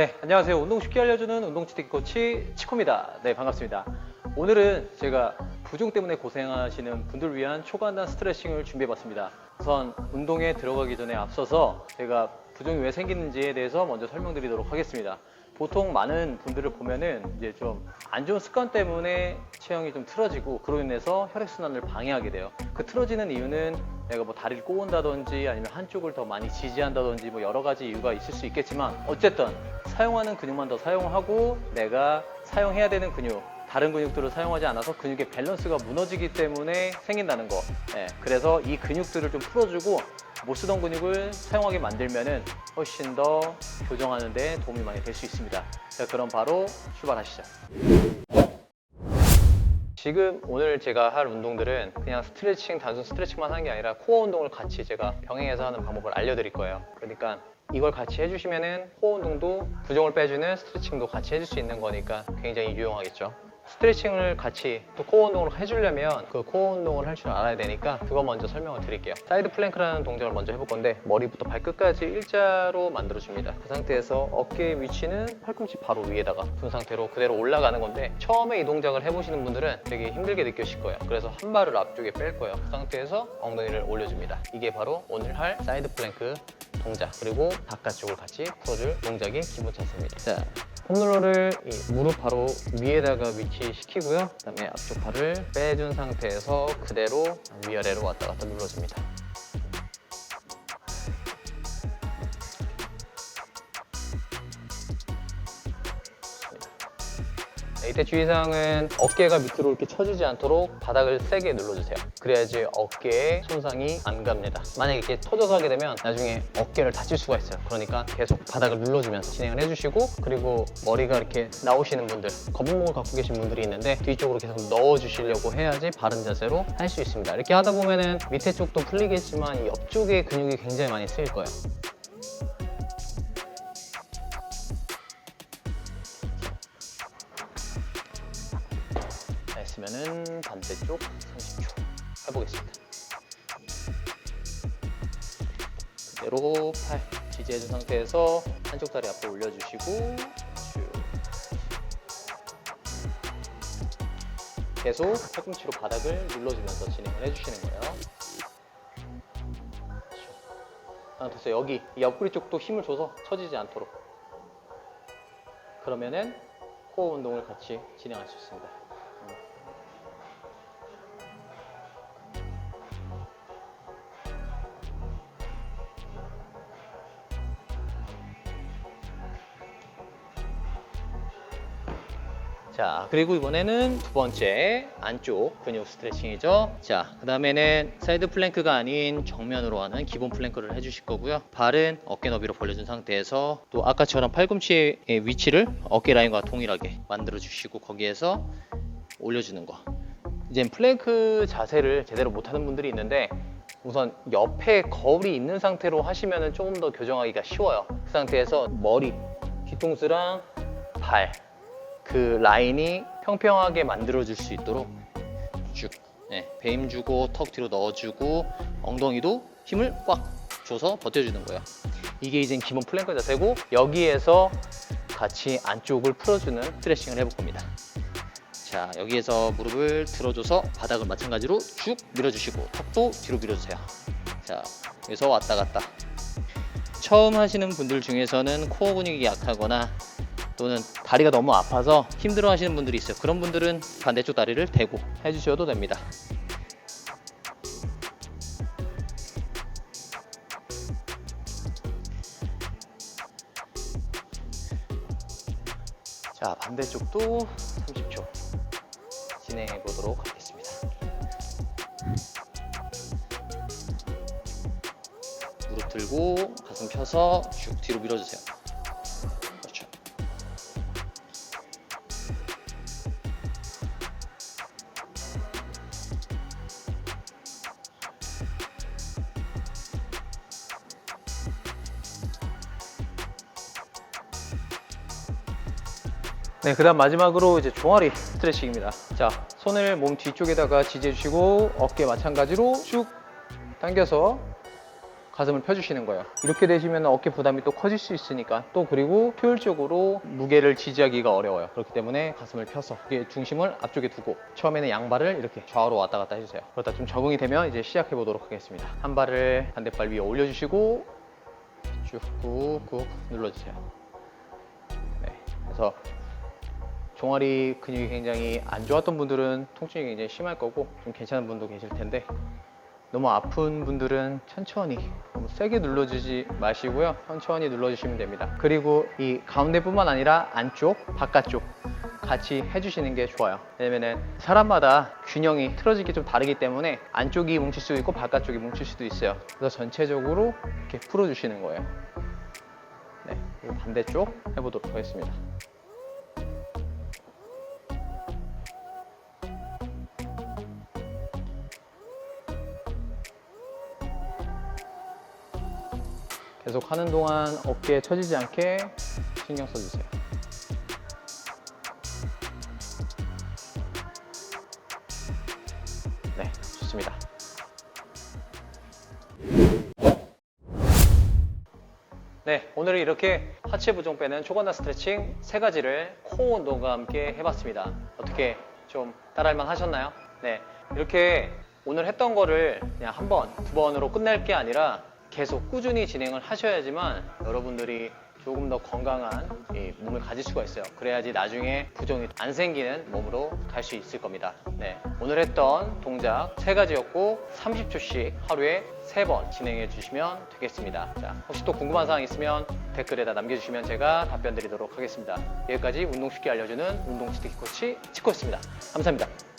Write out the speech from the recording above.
네, 안녕하세요. 운동 쉽게 알려주는 운동 치트 코치 치코입니다. 네, 반갑습니다. 오늘은 제가 부종 때문에 고생하시는 분들 위한 초간단 스트레칭을 준비해봤습니다. 우선 운동에 들어가기 전에 앞서서 제가 부종이 왜 생기는지에 대해서 먼저 설명드리도록 하겠습니다. 보통 많은 분들을 보면은 이제 좀 안 좋은 습관 때문에 체형이 좀 틀어지고 그로 인해서 혈액순환을 방해하게 돼요. 그 틀어지는 이유는 내가 뭐 다리를 꼬은다든지 아니면 한쪽을 더 많이 지지한다든지 뭐 여러 가지 이유가 있을 수 있겠지만 어쨌든 사용하는 근육만 더 사용하고 내가 사용해야 되는 근육 다른 근육들을 사용하지 않아서 근육의 밸런스가 무너지기 때문에 생긴다는 거. 예, 그래서 이 근육들을 좀 풀어주고 못 쓰던 근육을 사용하게 만들면은 훨씬 더 교정하는 데 도움이 많이 될 수 있습니다. 자, 그럼 바로 출발하시죠. 지금 오늘 제가 할 운동들은 그냥 스트레칭, 단순 스트레칭만 하는 게 아니라 코어 운동을 같이 제가 병행해서 하는 방법을 알려드릴 거예요. 그러니까 이걸 같이 해주시면은 코어 운동도 부종을 빼주는 스트레칭도 같이 해줄 수 있는 거니까 굉장히 유용하겠죠. 스트레칭을 같이 또 코어 운동을 해주려면 그 코어 운동을 할 줄 알아야 되니까 그거 먼저 설명을 드릴게요. 사이드 플랭크라는 동작을 먼저 해볼 건데 머리부터 발끝까지 일자로 만들어줍니다. 그 상태에서 어깨 위치는 팔꿈치 바로 위에다가 둔 상태로 그대로 올라가는 건데 처음에 이 동작을 해보시는 분들은 되게 힘들게 느껴질 거예요. 그래서 한 발을 앞쪽에 뺄 거예요. 그 상태에서 엉덩이를 올려줍니다. 이게 바로 오늘 할 사이드 플랭크 동작 그리고 바깥쪽을 같이 풀어줄 동작의 기본 자세입니다. 자, 홈롤러를 이 무릎 바로 위에다가 위치시키고요. 그다음에 앞쪽 팔을 빼준 상태에서 그대로 위아래로 왔다 갔다 눌러줍니다. 네, 이때 주의사항은 어깨가 밑으로 이렇게 처지지 않도록 바닥을 세게 눌러주세요. 그래야지 어깨에 손상이 안 갑니다. 만약에 이렇게 터져서 하게 되면 나중에 어깨를 다칠 수가 있어요. 그러니까 계속 바닥을 눌러주면서 진행을 해주시고 그리고 머리가 이렇게 나오시는 분들 거북목을 갖고 계신 분들이 있는데 뒤쪽으로 계속 넣어주시려고 해야지 바른 자세로 할 수 있습니다. 이렇게 하다 보면은 밑에 쪽도 풀리겠지만 이 옆쪽의 근육이 굉장히 많이 쓰일 거예요. 했으면은 반대쪽 30초 해보겠습니다. 그대로 팔 지지해준 상태에서 한쪽 다리 앞으로 올려주시고 쭉 계속 팔꿈치로 바닥을 눌러주면서 진행을 해주시는 거예요. 아, 됐어요. 여기 이 옆구리 쪽도 힘을 줘서 처지지 않도록. 그러면은 코어 운동을 같이 진행할 수 있습니다. 자, 그리고 이번에는 두 번째 안쪽 근육 스트레칭이죠. 자, 그 다음에는 사이드 플랭크가 아닌 정면으로 하는 기본 플랭크를 해주실 거고요. 발은 어깨 너비로 벌려준 상태에서 또 아까처럼 팔꿈치의 위치를 어깨 라인과 동일하게 만들어 주시고 거기에서 올려주는 거. 이제 플랭크 자세를 제대로 못하는 분들이 있는데 우선 옆에 거울이 있는 상태로 하시면 조금 더 교정하기가 쉬워요. 그 상태에서 머리, 뒤통수랑 발, 그 라인이 평평하게 만들어줄 수 있도록 쭉 네, 배임 주고 턱 뒤로 넣어주고 엉덩이도 힘을 꽉 줘서 버텨주는 거예요. 이게 이제 기본 플랭크 자세고 여기에서 같이 안쪽을 풀어주는 스트레칭을 해볼 겁니다. 자 여기에서 무릎을 들어줘서 바닥을 마찬가지로 쭉 밀어주시고 턱도 뒤로 밀어주세요. 자 여기서 왔다 갔다. 처음 하시는 분들 중에서는 코어 근육이 약하거나 또는 다리가 너무 아파서 힘들어 하시는 분들이 있어요. 그런 분들은 반대쪽 다리를 대고 해주셔도 됩니다. 자, 반대쪽도 30초 진행해 보도록 하겠습니다. 무릎 들고 가슴 펴서 쭉 뒤로 밀어주세요. 네, 그 다음 마지막으로 이제 종아리 스트레칭입니다. 자, 손을 몸 뒤쪽에다가 지지해 주시고 어깨 마찬가지로 쭉 당겨서 가슴을 펴주시는 거예요. 이렇게 되시면 어깨 부담이 또 커질 수 있으니까 또 그리고 효율적으로 무게를 지지하기가 어려워요. 그렇기 때문에 가슴을 펴서 중심을 앞쪽에 두고 처음에는 양발을 이렇게 좌우로 왔다 갔다 해주세요. 그러다 좀 적응이 되면 이제 시작해 보도록 하겠습니다. 한 발을 반대발 위에 올려주시고 쭉 꾹꾹 눌러주세요. 네, 그래서 종아리 근육이 굉장히 안 좋았던 분들은 통증이 굉장히 심할 거고 좀 괜찮은 분도 계실 텐데 너무 아픈 분들은 천천히 너무 세게 눌러주지 마시고요. 천천히 눌러주시면 됩니다. 그리고 이 가운데뿐만 아니라 안쪽 바깥쪽 같이 해주시는 게 좋아요. 왜냐면은 사람마다 균형이 틀어지기 좀 다르기 때문에 안쪽이 뭉칠 수도 있고 바깥쪽이 뭉칠 수도 있어요. 그래서 전체적으로 이렇게 풀어주시는 거예요. 네, 반대쪽 해보도록 하겠습니다 계속 하는 동안 어깨에 처지지 않게 신경 써주세요. 네, 좋습니다. 네, 오늘은 이렇게 하체 부종 빼는 초관단 스트레칭 세 가지를 코어 운동과 함께 해봤습니다. 어떻게 좀 따라할만 하셨나요? 네, 이렇게 오늘 했던 거를 그냥 한 번, 두 번으로 끝낼 게 아니라 계속 꾸준히 진행을 하셔야지만 여러분들이 조금 더 건강한 이 몸을 가질 수가 있어요. 그래야지 나중에 부종이 안 생기는 몸으로 갈 수 있을 겁니다. 네. 오늘 했던 동작 세 가지였고 30초씩 하루에 세 번 진행해 주시면 되겠습니다. 자, 혹시 또 궁금한 사항 있으면 댓글에다 남겨주시면 제가 답변 드리도록 하겠습니다. 여기까지 운동 쉽게 알려주는 운동 치트키 코치 치코였습니다. 감사합니다.